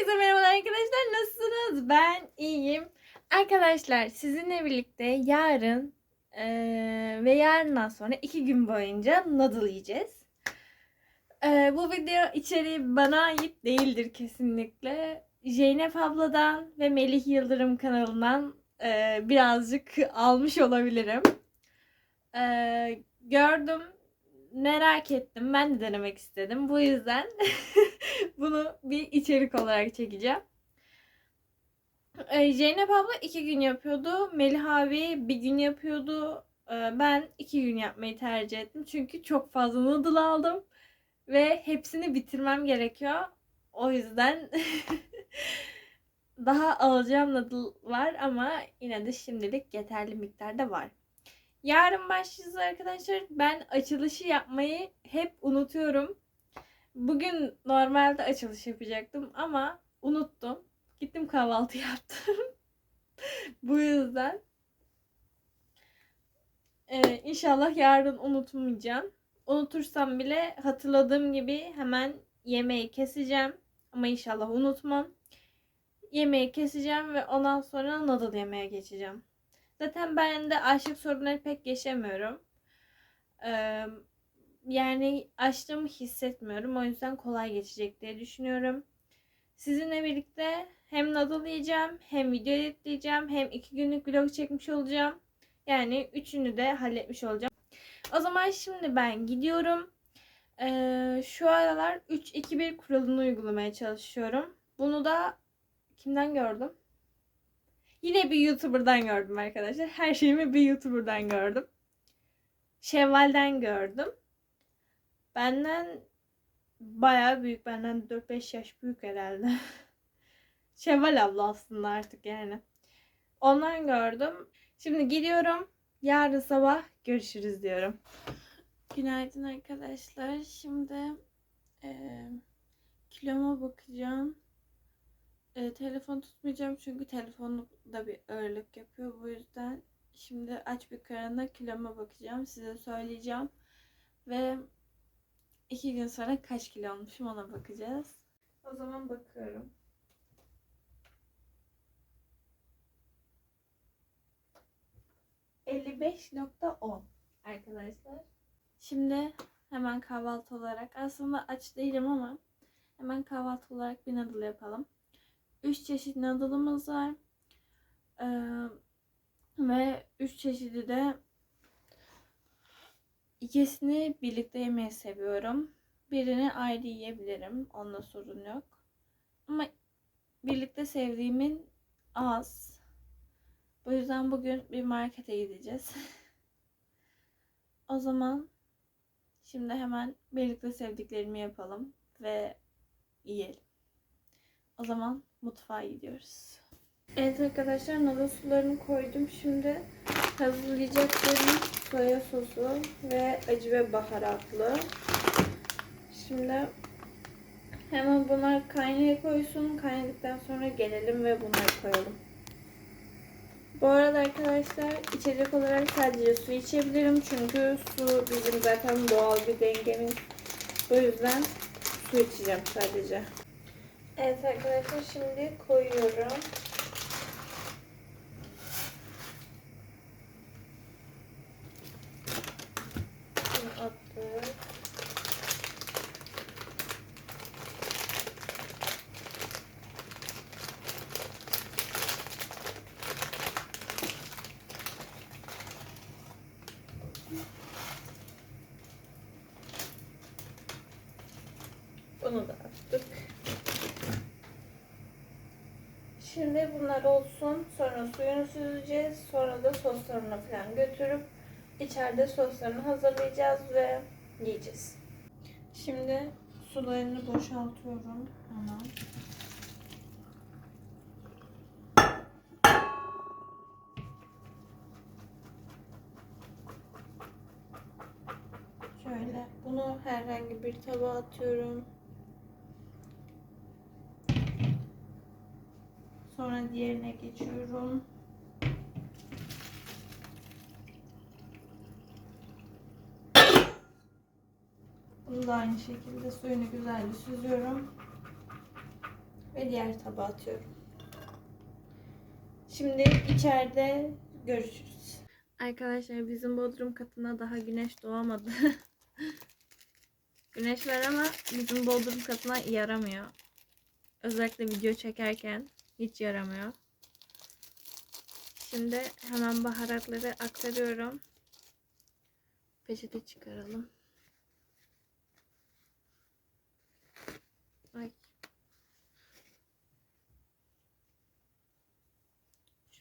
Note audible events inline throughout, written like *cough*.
Herkese merhaba arkadaşlar. Nasılsınız? Ben iyiyim. Arkadaşlar sizinle birlikte yarın eee, ve yarından sonra iki gün boyunca noodle yiyeceğiz. Eee, bu video içeriği bana ait değildir kesinlikle. Zeynep abladan ve Melih Yıldırım kanalından eee, birazcık almış olabilirim. Eee, gördüm, merak ettim. Ben de denemek istedim. Bu yüzden *laughs* bunu bir içerik olarak çekeceğim. Ee, Zeynep abla iki gün yapıyordu. Melih abi bir gün yapıyordu. Ee, Ben iki gün yapmayı tercih ettim. Çünkü çok fazla noodle aldım. Ve hepsini bitirmem gerekiyor. O yüzden *laughs* daha alacağım noodle var ama yine de şimdilik yeterli miktarda var. Yarın başlayacağız arkadaşlar. Ben açılışı yapmayı hep unutuyorum. Bugün normalde açılış yapacaktım ama unuttum. Gittim kahvaltı *laughs* yaptım. Bu yüzden ee, inşallah yarın unutmayacağım. Unutursam bile hatırladığım gibi hemen yemeği keseceğim. Ama inşallah unutmam. Yemeği keseceğim ve ondan sonra noodle yemeye geçeceğim. Zaten ben de açlık sorunları pek yaşamıyorum. Yani açlığımı hissetmiyorum. O yüzden kolay geçecek diye düşünüyorum. Sizinle birlikte hem yiyeceğim, hem video editleyeceğim, hem iki günlük vlog çekmiş olacağım. Yani üçünü de halletmiş olacağım. O zaman şimdi ben gidiyorum. Ee, şu aralar 3-2-1 kuralını uygulamaya çalışıyorum. Bunu da kimden gördüm? Yine bir YouTuber'dan gördüm arkadaşlar. Her şeyimi bir YouTuber'dan gördüm. Şevval'den gördüm. Benden bayağı büyük. Benden 4-5 yaş büyük herhalde. *laughs* Şevval abla aslında artık yani. Ondan gördüm. Şimdi gidiyorum. Yarın sabah görüşürüz diyorum. Günaydın arkadaşlar. Şimdi eee kiloma bakacağım. E, telefon tutmayacağım çünkü telefonu da bir ağırlık yapıyor. Bu yüzden şimdi aç bir karına kiloma bakacağım. Size söyleyeceğim. Ve iki gün sonra kaç kilo olmuşum ona bakacağız. O zaman bakıyorum. ...55.10 arkadaşlar. Şimdi hemen kahvaltı olarak... Aslında aç değilim ama... ...hemen kahvaltı olarak bir noodle yapalım. 3 çeşit noodle'ımız var. Ee, ve 3 çeşidi de ikisini birlikte yemeyi seviyorum. Birini ayrı yiyebilirim. Onda sorun yok. Ama birlikte sevdiğimin az. Bu yüzden bugün bir markete gideceğiz. *laughs* o zaman şimdi hemen birlikte sevdiklerimi yapalım ve yiyelim. O zaman mutfağa gidiyoruz. Evet arkadaşlar noodle sularını koydum. Şimdi hazırlayacaklarım soya sosu ve acı ve baharatlı. Şimdi hemen bunlar kaynaya koysun. Kaynadıktan sonra gelelim ve bunları koyalım. Bu arada arkadaşlar içecek olarak sadece su içebilirim. Çünkü su bizim zaten doğal bir dengemiz. O yüzden su içeceğim sadece. Evet arkadaşlar şimdi koyuyorum. Bunu attık. Bunu da attık. Şimdi bunlar olsun. Sonra süzeceğiz. Sonra da soslarını falan götürüp içeride soslarını hazırlayacağız ve yiyeceğiz. Şimdi sularını boşaltıyorum hemen. Şöyle bunu herhangi bir tabağa atıyorum. Sonra diğerine geçiyorum. Bunu da aynı şekilde suyunu güzelce süzüyorum. Ve diğer tabağa atıyorum. Şimdi içeride görüşürüz. Arkadaşlar bizim bodrum katına daha güneş doğamadı. *laughs* güneş var ama bizim bodrum katına yaramıyor. Özellikle video çekerken hiç yaramıyor. Şimdi hemen baharatları aktarıyorum. Peçete çıkaralım. Ay.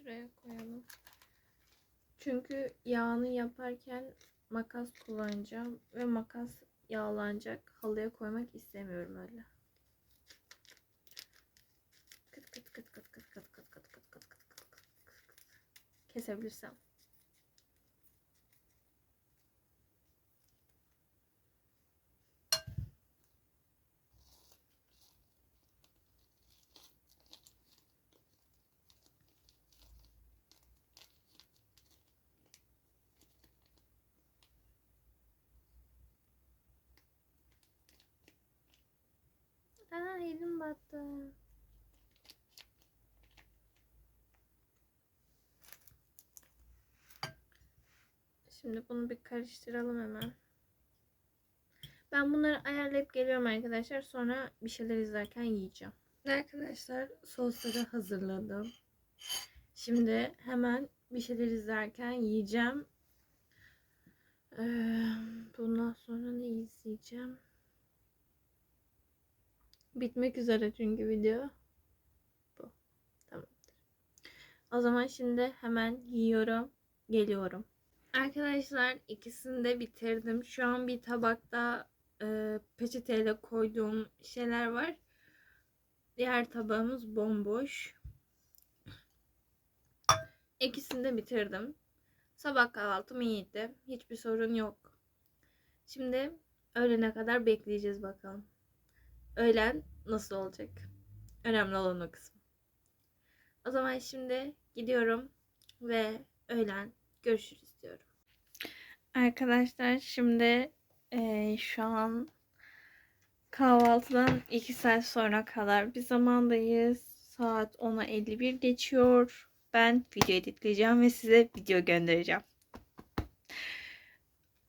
Şuraya koyalım. Çünkü yağını yaparken makas kullanacağım ve makas yağlanacak. Halıya koymak istemiyorum öyle. Kıt kıt kıt kıt kıt kıt kıt kıt kıt kıt kıt kıt kıt. Kesebilirsem. Aa elim battı. Şimdi bunu bir karıştıralım hemen. Ben bunları ayarlayıp geliyorum arkadaşlar. Sonra bir şeyler izlerken yiyeceğim. Arkadaşlar sosları hazırladım. Şimdi hemen bir şeyler izlerken yiyeceğim. Ee, bundan sonra ne izleyeceğim? Bitmek üzere çünkü video. Bu. Tamamdır. O zaman şimdi hemen yiyorum. Geliyorum. Arkadaşlar ikisini de bitirdim. Şu an bir tabakta e, peçeteyle koyduğum şeyler var. Diğer tabağımız bomboş. İkisini de bitirdim. Sabah kahvaltım iyiydi. Hiçbir sorun yok. Şimdi öğlene kadar bekleyeceğiz bakalım. Öğlen nasıl olacak? Önemli olan o kısım. O zaman şimdi gidiyorum ve öğlen görüşürüz diyorum. Arkadaşlar şimdi eee, şu an kahvaltıdan 2 saat sonra kadar bir zamandayız. Saat 10'a 51 geçiyor. Ben video editleyeceğim ve size video göndereceğim.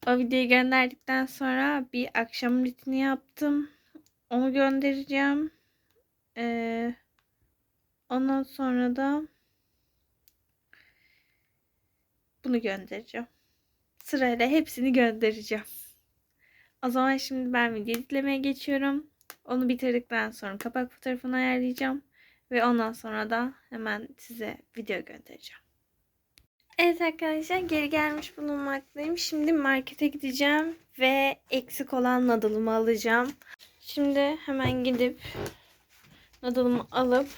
O videoyu gönderdikten sonra bir akşam rutini yaptım. Onu göndereceğim. Ee, ondan sonra da bunu göndereceğim. Sırayla hepsini göndereceğim. O zaman şimdi ben video editlemeye geçiyorum. Onu bitirdikten sonra kapak fotoğrafını ayarlayacağım. Ve ondan sonra da hemen size video göndereceğim. Evet arkadaşlar geri gelmiş bulunmaktayım. Şimdi markete gideceğim ve eksik olan noodle'ımı alacağım. Şimdi hemen gidip noodle'ımı alıp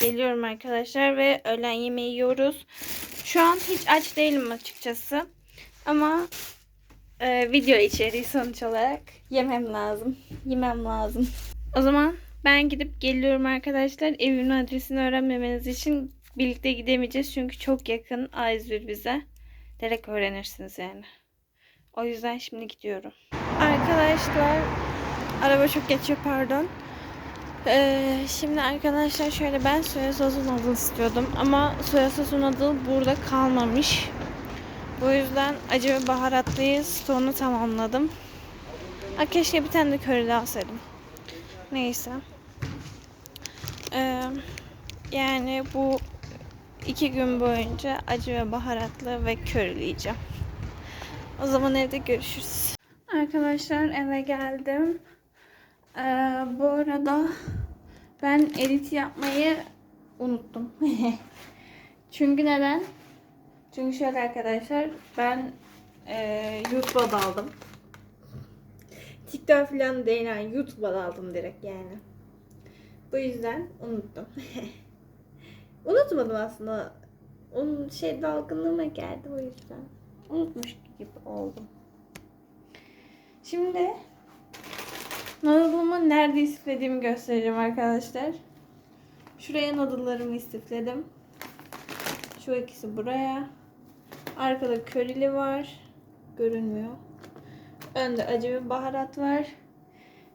geliyorum arkadaşlar ve öğlen yemeği yiyoruz. Şu an hiç aç değilim açıkçası. Ama e, video içeriği sonuç olarak yemem lazım. Yemem lazım. O zaman ben gidip geliyorum arkadaşlar. Evimin adresini öğrenmemeniz için birlikte gidemeyeceğiz. Çünkü çok yakın A101 bize. Direkt öğrenirsiniz yani. O yüzden şimdi gidiyorum. Arkadaşlar araba çok geçiyor pardon. Ee, şimdi arkadaşlar şöyle ben soya sosu noodle istiyordum. Ama soya sosu noodle burada kalmamış. Bu yüzden acı ve baharatlıyı stoğunu tamamladım. Ha, keşke bir tane de köri alsaydım. Neyse. Ee, yani bu iki gün boyunca acı ve baharatlı ve körüleyeceğim. O zaman evde görüşürüz. Arkadaşlar eve geldim. Ee, bu arada ben edit yapmayı unuttum. *laughs* Çünkü neden? Çünkü şöyle arkadaşlar ben e, YouTube'a daldım. TikTok falan değil yani YouTube'a daldım direkt yani. Bu yüzden unuttum. *laughs* Unutmadım aslında. Onun şey dalgınlığıma geldi o yüzden. Unutmuş gibi oldum. Şimdi noodle'ımı nerede istiflediğimi göstereceğim arkadaşlar. Şuraya noodle'larımı istifledim. Şu ikisi buraya. Arkada körili var. Görünmüyor. Önde acı ve baharat var.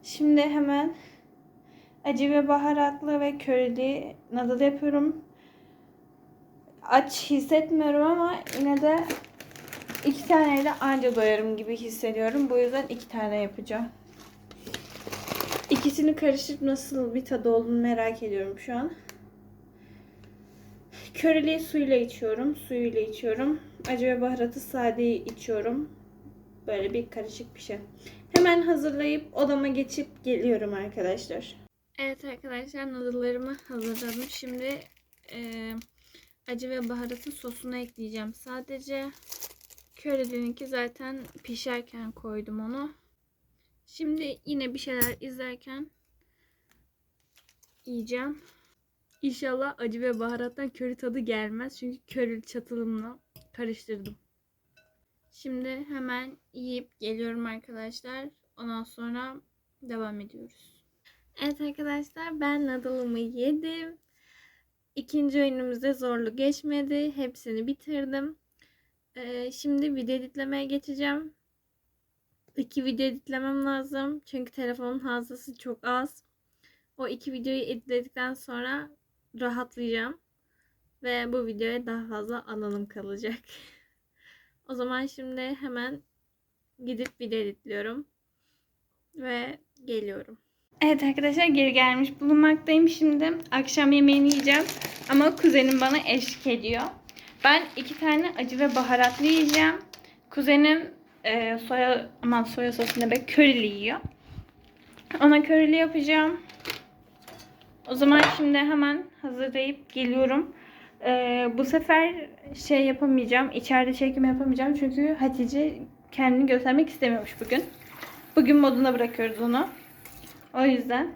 Şimdi hemen acı ve baharatlı ve körili noodle yapıyorum. Aç hissetmiyorum ama yine de iki taneyle anca doyarım gibi hissediyorum. Bu yüzden iki tane yapacağım. İkisini karıştırıp nasıl bir tadı olduğunu merak ediyorum şu an. Köreliği suyla içiyorum. Suyuyla içiyorum. Acı ve baharatı sade içiyorum. Böyle bir karışık bir şey. Hemen hazırlayıp odama geçip geliyorum arkadaşlar. Evet arkadaşlar noodle'larımı hazırladım. Şimdi e, acı ve baharatın sosunu ekleyeceğim. Sadece körelininki zaten pişerken koydum onu. Şimdi yine bir şeyler izlerken yiyeceğim. İnşallah acı ve baharattan köri tadı gelmez. Çünkü köri çatılımla karıştırdım. Şimdi hemen yiyip geliyorum arkadaşlar. Ondan sonra devam ediyoruz. Evet arkadaşlar ben noodle'ımı yedim. İkinci oyunumuzda zorlu geçmedi. Hepsini bitirdim. Ee, şimdi video editlemeye geçeceğim. İki video editlemem lazım. Çünkü telefonun hafızası çok az. O iki videoyu editledikten sonra rahatlayacağım. Ve bu videoya daha fazla anılım kalacak. *laughs* o zaman şimdi hemen gidip video editliyorum. Ve geliyorum. Evet arkadaşlar geri gelmiş bulunmaktayım şimdi. Akşam yemeğini yiyeceğim. Ama kuzenim bana eşlik ediyor. Ben iki tane acı ve baharatlı yiyeceğim. Kuzenim e, soya aman soya sosu ne be körili yiyor. Ona körili yapacağım. O zaman şimdi hemen hazırlayıp geliyorum. Ee, bu sefer şey yapamayacağım. içeride çekim yapamayacağım. Çünkü Hatice kendini göstermek istemiyormuş bugün. Bugün moduna bırakıyoruz onu. O yüzden.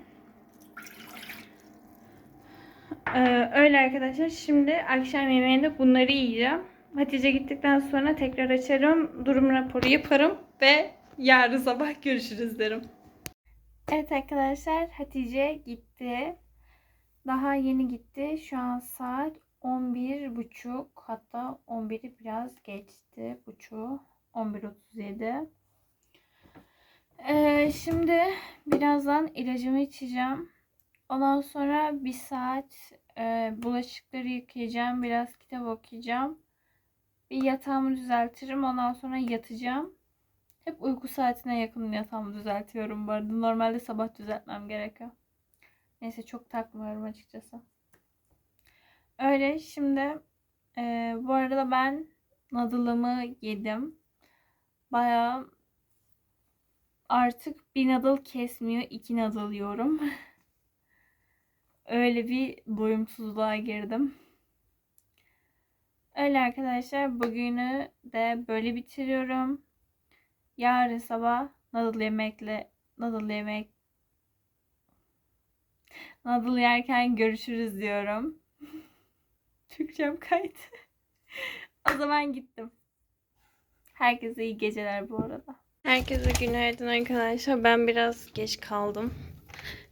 Ee, öyle arkadaşlar. Şimdi akşam yemeğinde bunları yiyeceğim. Hatice gittikten sonra tekrar açarım. Durum raporu yaparım. Ve yarın sabah görüşürüz derim. Evet arkadaşlar Hatice gitti. Daha yeni gitti. Şu an saat 11.30 hatta 11'i biraz geçti. Buçuğu 11.37. Ee, şimdi birazdan ilacımı içeceğim. Ondan sonra bir saat e, bulaşıkları yıkayacağım. Biraz kitap okuyacağım. Bir yatağımı düzeltirim. Ondan sonra yatacağım. Hep uyku saatine yakın yatağımı düzeltiyorum bu arada. Normalde sabah düzeltmem gerekiyor. Neyse çok takmıyorum açıkçası. Öyle şimdi e, bu arada ben nadılımı yedim. Bayağı artık bir nadıl kesmiyor. iki nadıl yiyorum. *laughs* Öyle bir doyumsuzluğa girdim. Öyle arkadaşlar bugünü de böyle bitiriyorum. Yarın sabah nadıl yemekle nadıl yemek nadıl yerken görüşürüz diyorum. *laughs* Türkçem kaydı. *laughs* o zaman gittim. Herkese iyi geceler bu arada. Herkese günaydın arkadaşlar. Ben biraz geç kaldım.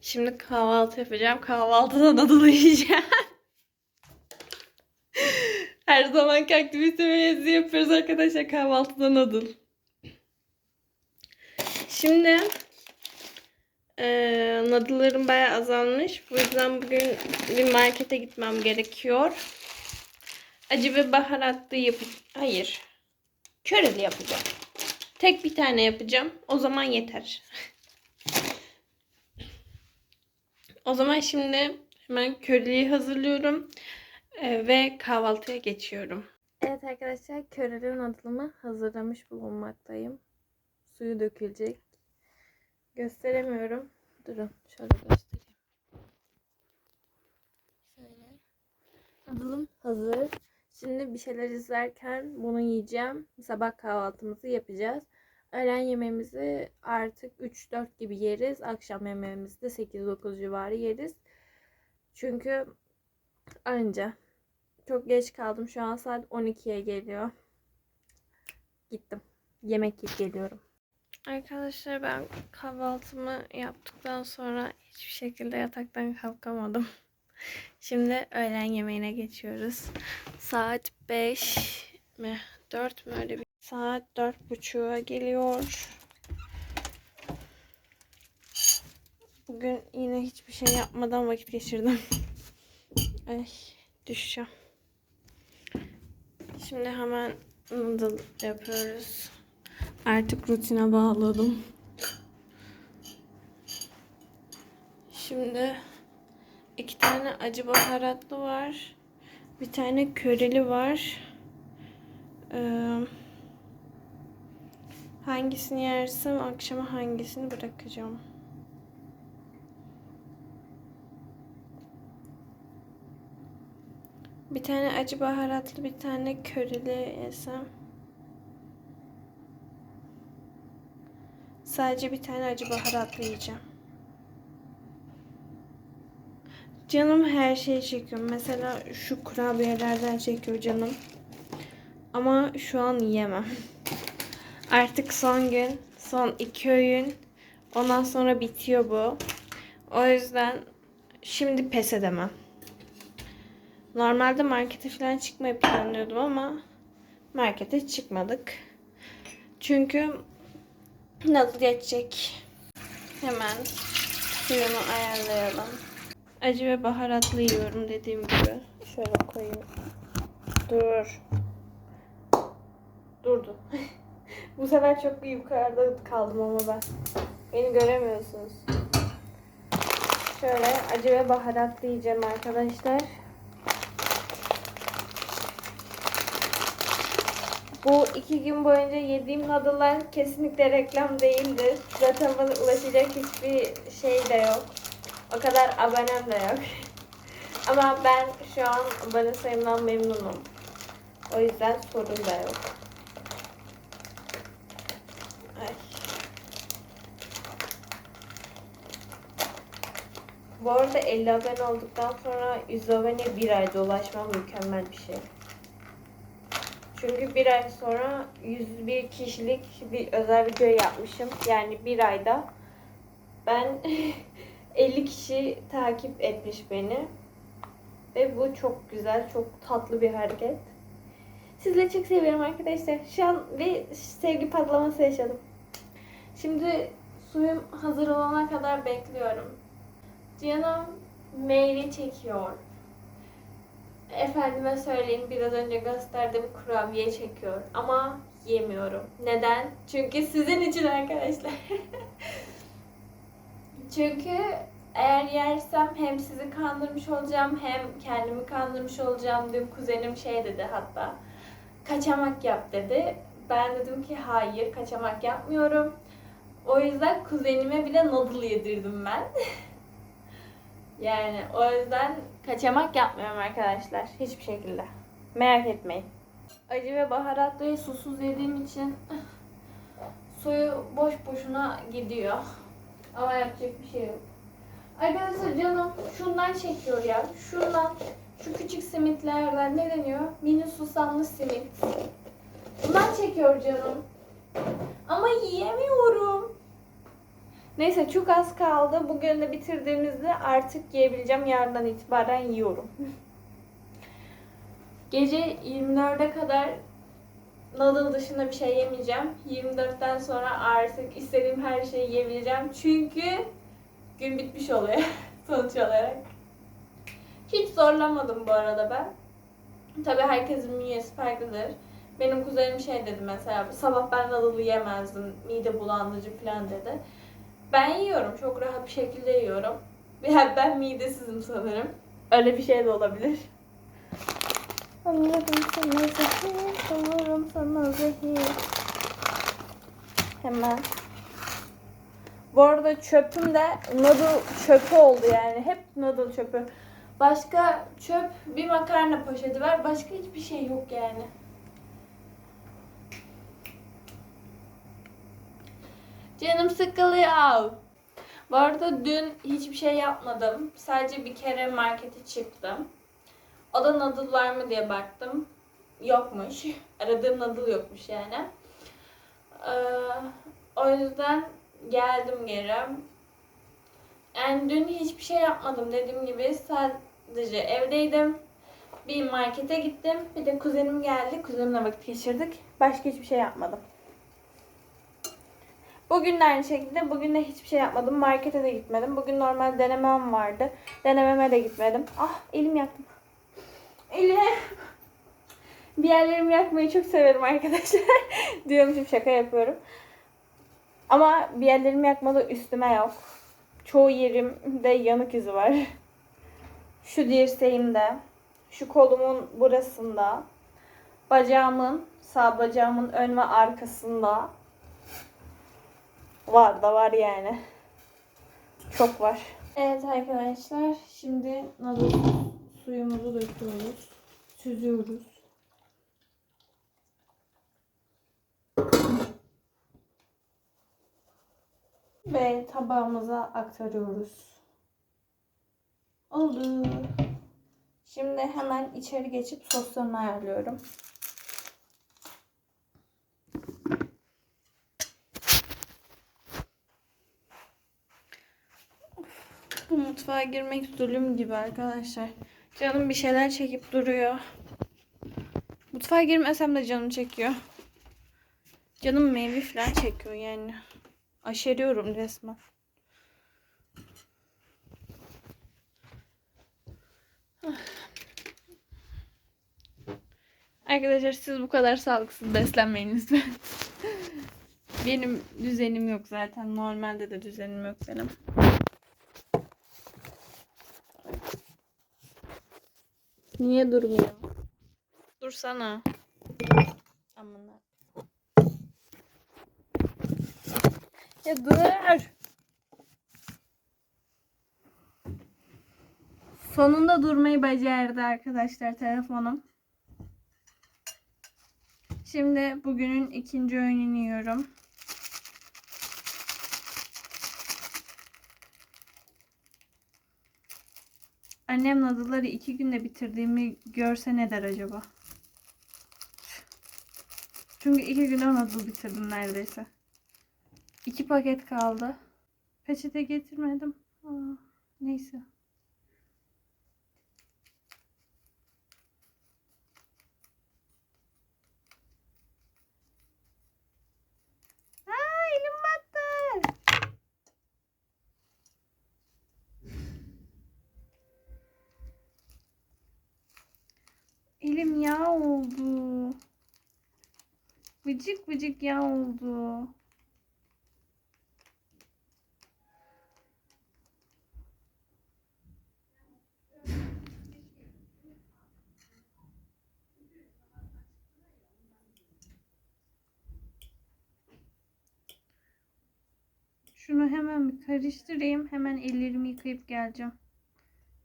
Şimdi kahvaltı yapacağım. Kahvaltıda nadıl yiyeceğim. *laughs* Her zaman aktivite meyezi yapıyoruz arkadaşlar. Kahvaltıda nadıl. Şimdi ee, nadıllarım bayağı azalmış. Bu yüzden bugün bir markete gitmem gerekiyor. Acı ve baharatlı yap... Hayır. Köreli yapacağım. Tek bir tane yapacağım. O zaman yeter. o zaman şimdi hemen köreliği hazırlıyorum. Ee, ve kahvaltıya geçiyorum. Evet arkadaşlar köreli nadılımı hazırlamış bulunmaktayım. Suyu dökülecek. Gösteremiyorum. Durun şöyle göstereyim. Şöyle. Nadılım hazır. Şimdi bir şeyler izlerken bunu yiyeceğim. Sabah kahvaltımızı yapacağız. Öğlen yemeğimizi artık 3-4 gibi yeriz. Akşam yemeğimizi de 8-9 civarı yeriz. Çünkü anca. Çok geç kaldım. Şu an saat 12'ye geliyor. Gittim. Yemek yiyip geliyorum. Arkadaşlar ben kahvaltımı yaptıktan sonra hiçbir şekilde yataktan kalkamadım. *laughs* Şimdi öğlen yemeğine geçiyoruz. Saat 5 mi 4 mü öyle bir saat 4.30'a geliyor. Bugün yine hiçbir şey yapmadan vakit geçirdim. *laughs* Ay düşeceğim. Şimdi hemen noodle yapıyoruz. Artık rutine bağladım. Şimdi iki tane acı baharatlı var. Bir tane köreli var. Ee, hangisini yersem akşama hangisini bırakacağım. Bir tane acı baharatlı, bir tane köreli yesem. Sadece bir tane acı baharatlı yiyeceğim. Canım her şeyi çekiyor. Mesela şu kurabiyelerden çekiyor canım. Ama şu an yiyemem. *laughs* Artık son gün, son iki öğün. Ondan sonra bitiyor bu. O yüzden şimdi pes edemem. Normalde markete falan çıkmayı planlıyordum ama markete çıkmadık. Çünkü nasıl geçecek? Hemen suyunu ayarlayalım. Acı ve baharatlı yiyorum dediğim gibi. Şöyle koyayım. Dur. Durdu. *laughs* Bu sefer çok yukarıda kaldım ama ben. Beni göremiyorsunuz. Şöyle acı ve baharatlı yiyeceğim arkadaşlar. Bu iki gün boyunca yediğim noodle'lar kesinlikle reklam değildir. Zaten bana ulaşacak hiçbir şey de yok. O kadar abonem de yok. *laughs* Ama ben şu an abone sayımdan memnunum. O yüzden sorun da yok. Ay. Bu arada 50 abone olduktan sonra 100 aboneye bir ayda ulaşmam mükemmel bir şey. Çünkü bir ay sonra 101 kişilik bir özel video yapmışım. Yani bir ayda ben *laughs* 50 kişi takip etmiş beni. Ve bu çok güzel, çok tatlı bir hareket. Sizleri çok seviyorum arkadaşlar. Şu an bir sevgi patlaması yaşadım. Şimdi suyum hazır olana kadar bekliyorum. Canım meyve çekiyor. Efendime söyleyeyim biraz önce gösterdiğim kurabiye çekiyor ama yemiyorum. Neden? Çünkü sizin için arkadaşlar. *laughs* Çünkü eğer yersem hem sizi kandırmış olacağım hem kendimi kandırmış olacağım. Dün kuzenim şey dedi hatta. Kaçamak yap dedi. Ben dedim ki hayır kaçamak yapmıyorum. O yüzden kuzenime bile noodle yedirdim ben. *laughs* Yani o yüzden kaçamak yapmıyorum arkadaşlar. Hiçbir şekilde. Merak etmeyin. Acı ve baharatlıyı susuz yediğim için suyu boş boşuna gidiyor. Ama yapacak bir şey yok. Arkadaşlar canım şundan çekiyor ya. Şundan. Şu küçük simitlerden ne deniyor? Mini susamlı simit. Bundan çekiyor canım. Ama yiyemiyorum. Neyse çok az kaldı. Bugün de bitirdiğimizde artık yiyebileceğim. Yarından itibaren yiyorum. *laughs* Gece 24'e kadar noodle dışında bir şey yemeyeceğim. 24'ten sonra artık istediğim her şeyi yiyebileceğim. Çünkü gün bitmiş oluyor *laughs* sonuç olarak. Hiç zorlamadım bu arada ben. Tabii herkesin bünyesi farklıdır. Benim kuzenim şey dedi mesela sabah ben noodle yemezdim mide bulandırıcı falan dedi. Ben yiyorum. Çok rahat bir şekilde yiyorum. Yani ben midesizim sanırım. Öyle bir şey de olabilir. Allah'ım sana zehir, Allah'ım sana zehir. Hemen. Bu arada çöpüm de noodle çöpü oldu yani. Hep noodle çöpü. Başka çöp bir makarna poşeti var. Başka hiçbir şey yok yani. Canım sıkılıyor. Bu arada dün hiçbir şey yapmadım. Sadece bir kere markete çıktım. O da var mı diye baktım. Yokmuş. *laughs* Aradığım noodle yokmuş yani. Ee, o yüzden geldim geri. Yani dün hiçbir şey yapmadım dediğim gibi. Sadece evdeydim. Bir markete gittim. Bir de kuzenim geldi. Kuzenimle vakit geçirdik. Başka hiçbir şey yapmadım. Bugün de aynı şekilde. Bugün de hiçbir şey yapmadım. Markete de gitmedim. Bugün normal denemem vardı. Denememe de gitmedim. Ah elim yaktım. Elim. Bir yerlerimi yakmayı çok severim arkadaşlar. *laughs* Diyormuşum şaka yapıyorum. Ama bir yerlerimi yakmadı üstüme yok. Çoğu yerimde yanık izi var. Şu dirseğimde, şu kolumun burasında, bacağımın, sağ bacağımın ön ve arkasında var da var yani. Çok var. Evet arkadaşlar, şimdi noodle suyumuzu döküyoruz. Süzüyoruz. Ve tabağımıza aktarıyoruz. Oldu. Şimdi hemen içeri geçip soslarını ayarlıyorum. Bu mutfağa girmek zulüm gibi arkadaşlar. Canım bir şeyler çekip duruyor. Mutfağa girmesem de canım çekiyor. Canım meyve falan çekiyor yani. Aşeriyorum resmen. Arkadaşlar siz bu kadar sağlıksız beslenmeyin lütfen. *laughs* Benim düzenim yok zaten. Normalde de düzenim yok benim. Niye durmuyor? Dursana. Aman ha. Ya dur. Sonunda durmayı becerdi arkadaşlar telefonum. Şimdi bugünün ikinci öğününü yiyorum. Annem nadıları iki günde bitirdiğimi görse ne der acaba? Çünkü iki güne nadıl bitirdim neredeyse. İki paket kaldı. Peçete getirmedim. Aa, neyse. Aa, elim battı. Elim yağ oldu. Vıcık vıcık yağ oldu. Şunu hemen bir karıştırayım. Hemen ellerimi yıkayıp geleceğim.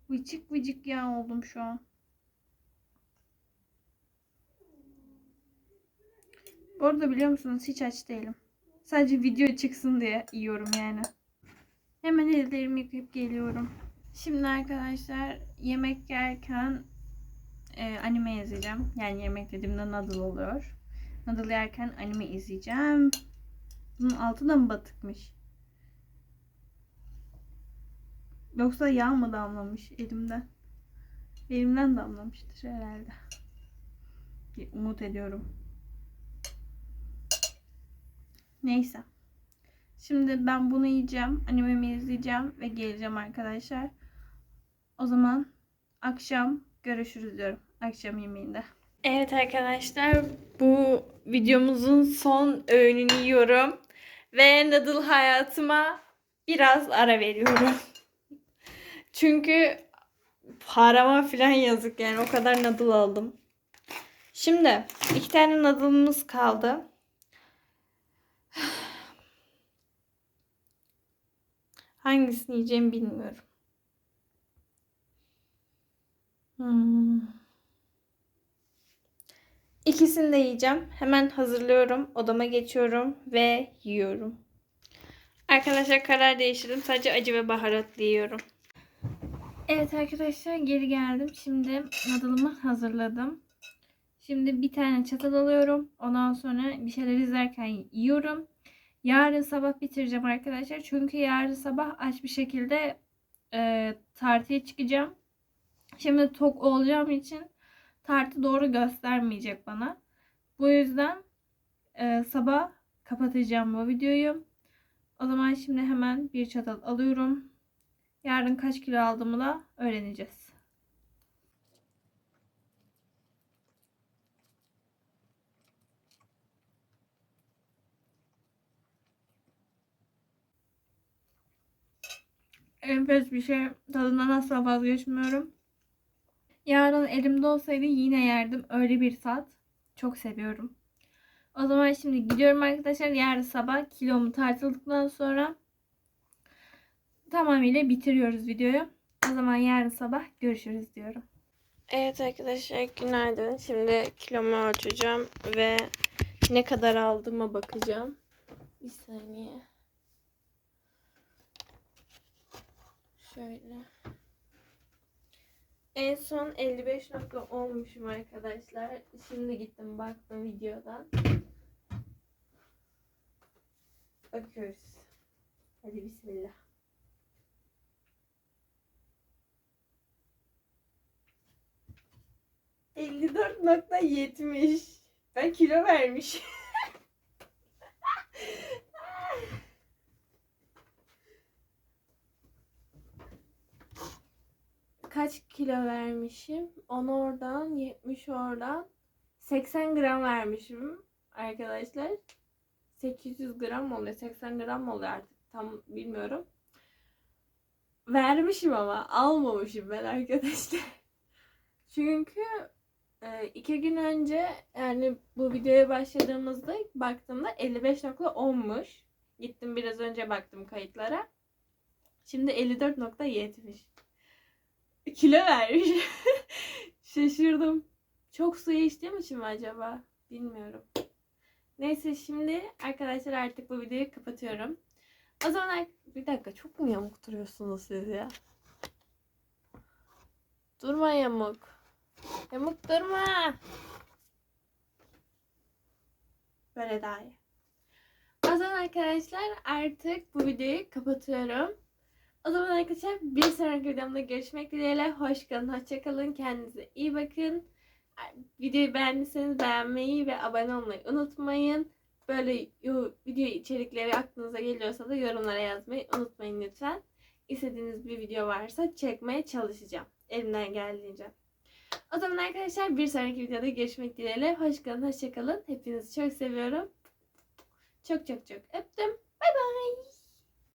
Vıcık vıcık yağ oldum şu an. Bu arada biliyor musunuz hiç aç değilim. Sadece video çıksın diye yiyorum yani. Hemen ellerimi yıkayıp geliyorum. Şimdi arkadaşlar yemek yerken e, anime izleyeceğim. Yani yemek dediğimde noodle oluyor. Noodle yerken anime izleyeceğim. Bunun altı da mı batıkmış? Yoksa yağ mı damlamış elimden? Elimden damlamıştır herhalde. Umut ediyorum. Neyse. Şimdi ben bunu yiyeceğim. Animemi izleyeceğim ve geleceğim arkadaşlar. O zaman akşam görüşürüz diyorum. Akşam yemeğinde. Evet arkadaşlar bu videomuzun son öğününü yiyorum. Ve noodle hayatıma biraz ara veriyorum. *laughs* Çünkü parama falan yazık yani o kadar noodle aldım. Şimdi iki tane noodle'ımız kaldı. Hangisini yiyeceğimi bilmiyorum. Hmm. İkisini de yiyeceğim. Hemen hazırlıyorum. Odama geçiyorum ve yiyorum. Arkadaşlar karar değiştirdim. Sadece acı ve baharatlı yiyorum. Evet arkadaşlar geri geldim. Şimdi noodle'ımı hazırladım. Şimdi bir tane çatal alıyorum. Ondan sonra bir şeyler izlerken yiyorum. Yarın sabah bitireceğim arkadaşlar. Çünkü yarın sabah aç bir şekilde e, tartıya çıkacağım. Şimdi tok olacağım için tartı doğru göstermeyecek bana. Bu yüzden e, sabah kapatacağım bu videoyu. O zaman şimdi hemen bir çatal alıyorum. Yarın kaç kilo aldığımı da öğreneceğiz. Enfes bir şey. Tadından asla vazgeçmiyorum. Yarın elimde olsaydı yine yerdim. Öyle bir tat. Çok seviyorum. O zaman şimdi gidiyorum arkadaşlar. Yarın sabah kilomu tartıldıktan sonra tamamıyla bitiriyoruz videoyu. O zaman yarın sabah görüşürüz diyorum. Evet arkadaşlar günaydın. Şimdi kilomu ölçeceğim ve ne kadar aldığıma bakacağım. Bir saniye. Şöyle. En son 55.10 olmuşum arkadaşlar. Şimdi gittim baktım videodan. Bakıyoruz. Hadi bismillah. %54.70 Ben kilo vermiş. *laughs* Kaç kilo vermişim? 10 oradan, 70 oradan. 80 gram vermişim arkadaşlar. 800 gram mı oluyor? 80 gram mı oluyor artık? Tam bilmiyorum. Vermişim ama almamışım ben arkadaşlar. *laughs* Çünkü e, iki gün önce yani bu videoya başladığımızda baktığımda 55.10'muş. Gittim biraz önce baktım kayıtlara. Şimdi 54.70. Kilo vermiş. *laughs* Şaşırdım. Çok su içtiğim için mi acaba? Bilmiyorum. Neyse şimdi arkadaşlar artık bu videoyu kapatıyorum. O zaman bir dakika çok mu yamuk duruyorsunuz siz ya? Durma yamuk. Yamuk durma. Böyle daha iyi. O zaman arkadaşlar artık bu videoyu kapatıyorum. O zaman arkadaşlar bir sonraki videomda görüşmek dileğiyle. Hoş kalın, hoşça kalın. Kendinize iyi bakın. Videoyu beğendiyseniz beğenmeyi ve abone olmayı unutmayın. Böyle video içerikleri aklınıza geliyorsa da yorumlara yazmayı unutmayın lütfen. İstediğiniz bir video varsa çekmeye çalışacağım. Elimden geldiğince. O zaman arkadaşlar bir sonraki videoda görüşmek dileğiyle. Hoş kalın, hoşça kalın. Hepinizi çok seviyorum. Çok çok çok öptüm. Bay bay.